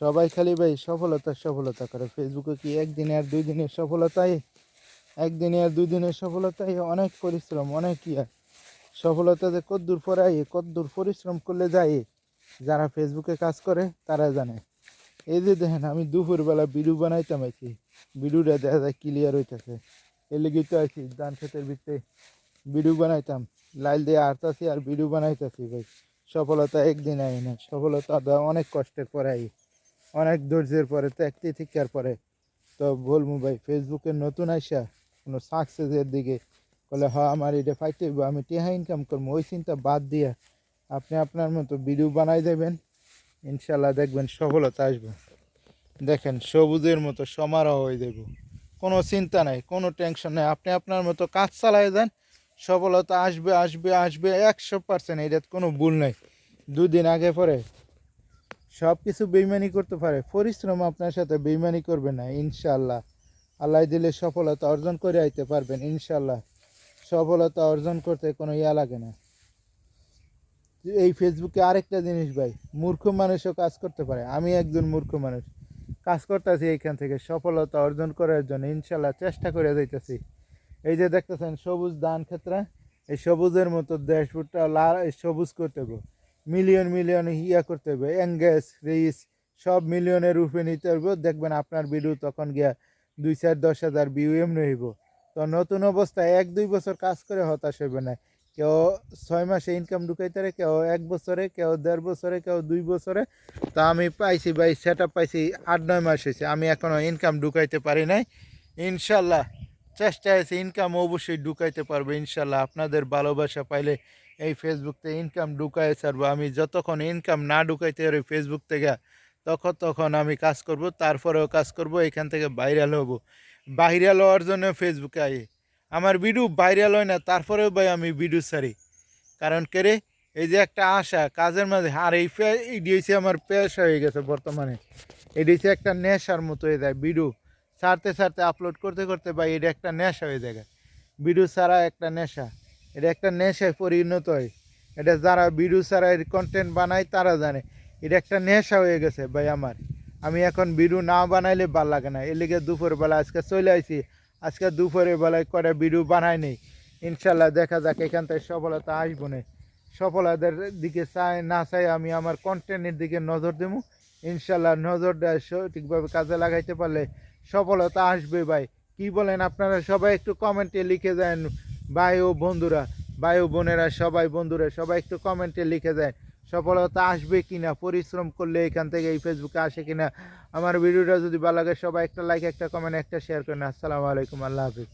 সবাই খালি ভাই সফলতা সফলতা করে। ফেসবুকে কি একদিনে আর দুই দিনের সফলতাই? একদিনে আর দুই দিনের সফলতাই অনেক পরিশ্রম, অনেক ইয়া। সফলতাতে কদ্দূর পড়াই কদ্দূর পরিশ্রম করলে যায় যারা ফেসবুকে কাজ করে, তারা জানে। এই যে দেখেন, আমি দুপুরবেলা বিড়ু বানাইতাম আছি বিড়ুটা দেখা যায় ক্লিয়ার হইতেছে। এর লেগে তো আছি ধান ক্ষেতের ভিতরে বিড়ু বানাইতাম। লাইল দিয়ে আরতাছি আর ভিডিও বানাইতাছি ভাই। সফলতা একদিন আই না সফলতা অনেক কষ্টের পরে আই অনেক ধৈর্যের পরে ত্যাগতি ঠিকার পরে তো বলব ভাই ফেসবুকে নতুন আইসা কোনো সাকসেসের দিকে বলে হ আমার এটা হইবো, আমি টেহা ইনকাম করব। ওই চিন্তা বাদ দিয়া আপনি আপনার মতো ভিডিও বানাই দেবেন ইনশাল্লাহ দেখবেন সফলতা আসবে। দেখেন সবুজের মতো সমারোহ হয়ে দেব কোনো চিন্তা নাই কোনো টেনশন নেই। আপনি আপনার মতো কাজ চালাই দেন সফলতা আসবে আসবে আসবে একশো পার্সেন্ট এটার কোনো ভুল নেই। দুদিন আগে পরে সব কিছু বেইমানি করতে পারে। পরিশ্রম আপনার সাথে বেইমানি করবে না ইনশাল্লাহ আল্লাহ দিলে সফলতা অর্জন করে আইতে পারবেন ইনশাল্লাহ সফলতা অর্জন করতে কোনো ইয়া লাগে না। এই ফেসবুকে আরেকটা জিনিস ভাই, মূর্খ মানুষও কাজ করতে পারে। আমি একজন মূর্খ মানুষ। কাজ করতেছি এইখান থেকে, সফলতা অর্জন করার জন্য ইনশাল্লাহ চেষ্টা করে যাইতেছি। এই যে দেখতেছেন, সবুজ দান ক্ষেত্রে, এই সবুজের মতো দেশপুরটা লাল সবুজ করতে হবে মিলিয়ন মিলিয়ন ইয়া করতে হবে এঙ্গেজ রিস সব মিলিয়নের রূপে নিতে হবে। দেখবেন আপনার ভিডিও তখন গিয়া দুই চার, দশ হাজার ভিউ এমনি হইব। তো নতুন অবস্থায় এক, দুই বছর কাজ করে হতাশ হইবে না। কেউ ছয় মাসে ইনকাম ঢুকাইতে পারে কেউ এক বছরে, কেউ দেড় বছরে, কেউ দুই বছরে। তা আমি পাইছি ভাই সেট পাইছি আট, নয় মাস হয়েছে। আমি এখনও ইনকাম ঢুকাইতে পারি নাই। ইনশাল্লাহ চেষ্টা আছে ইনকাম অবশ্যই ঢুকাইতে পারব, ইনশাল্লাহ। আপনাদের ভালোবাসা পাইলে এই ফেসবুকতে ইনকাম ঢুকাই ছাড়বো। আমি যতক্ষণ ইনকাম না ঢুকাইতে পারি ফেসবুক থেকে, তখন তখন আমি কাজ করব, তারপরেও কাজ করব, এখান থেকে ভাইরাল হব। ভাইরাল হওয়ার জন্য ফেসবুকে আই। আমার ভিডিও ভাইরাল হয় না, তারপরেও ভাই আমি ভিডিও ছাড়ি। কারণ কেরে এই যে একটা আশা, কাজের মাঝে, আর এই হচ্ছে আমার পেশা হয়ে গেছে বর্তমানে। হচ্ছে একটা নেশার মতো হয়ে যায় ভিডিও ছাড়তে ছাড়তে আপলোড করতে করতে ভাই এটা একটা নেশা হয়ে যায়। ভিডিও ছাড়া একটা নেশা। এটা একটা নেশায় পরিণত হয়। এটা যারা ভিডিও ছাড়া কন্টেন্ট বানায়, তারা জানে। এটা একটা নেশা হয়ে গেছে ভাই আমার। আমি এখন ভিডিও না বানাইলে ভালো লাগে না। এর লিগে দুপুরবেলা আজকে চলে আইছি। আজকে দুপুরের বেলায় করে ভিডিও বানাই নেই। ইনশাল্লাহ দেখা যাক, এখান থেকে সফলতা আসব না। সফলতার দিকে চাই, না চাই আমি আমার কন্টেন্টের দিকে নজর দেবো ইনশাল্লাহ নজর দেওয়া সঠিকভাবে কাজে লাগাইতে পারলে সফলতা আসবে ভাই। কি বলেন আপনারা? সবাই একটু কমেন্টে লিখে দেন ভাই ও বন্ধুরা, ভাই ও বোনেরা, সবাই বন্ধুরা, সবাই একটু কমেন্টে লিখে যায় সফলতা আসবে কি না পরিশ্রম করলে এখান থেকে এই ফেসবুকে আসে কিনা। আমার ভিডিওটা যদি ভালো লাগে, সবাই একটা লাইক একটা কমেন্ট একটা শেয়ার করেন আসসালামু আলাইকুম, আল্লাহ হাফিজ।